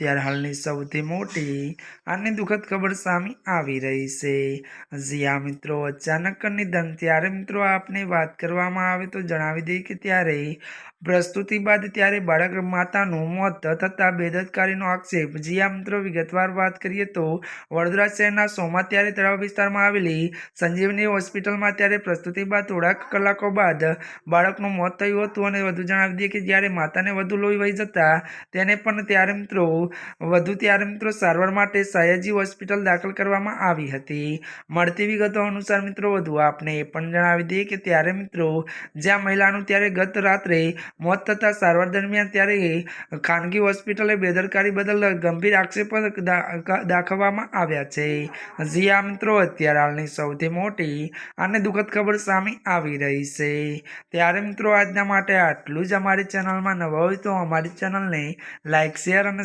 અત્યારે હાલની સૌથી મોટી અને દુઃખદ ખબર સામે આવી રહી છે. જ્યાં મિત્રો, અચાનક નિધન. ત્યારે મિત્રો, આપને વાત કરવામાં આવે તો જણાવી દઈએ કે ત્યારે પ્રસ્તુતિ બાદ ત્યારે બાળક માતાનું મોત થતાં બેદરકારીનો આક્ષેપ. જ્યાં મિત્રો, વિગતવાર વાત કરીએ તો વડોદરા શહેરના સોમા ત્યારે તળાવ વિસ્તારમાં આવેલી સંજીવની હોસ્પિટલમાં ત્યારે પ્રસ્તુતિ બાદ થોડાક કલાકો બાદ બાળકનું મોત થયું હતું અને વધુ જણાવી દઈએ કે જ્યારે માતાને વધુ લોહી વહી જતા તેને પણ ત્યારે મિત્રો વધુ ત્યારે મિત્રો સારવાર માટે સયાજી હોસ્પિટલ દાખલ કરવામાં આવી હતી. મળતી વિગતો અનુસાર મિત્રો વધુ આપને એ પણ જણાવી દઈએ કે ત્યારે મિત્રો જ્યાં મહિલાનું ત્યારે ગત રાત્રે મોત થતાં સારવાર દરમિયાન ત્યારે ખાનગી હોસ્પિટલે બેદરકારી બદલ ગંભીર આક્ષેપો દાખવવામાં આવ્યા છે. જી આ મિત્રો, અત્યારે હાલની સૌથી મોટી અને દુઃખદ ખબર સામે આવી રહી છે. ત્યારે મિત્રો આજના માટે આટલું જ અમારી ચેનલમાં નવા હોય તો અમારી ચેનલને લાઇક શેર અને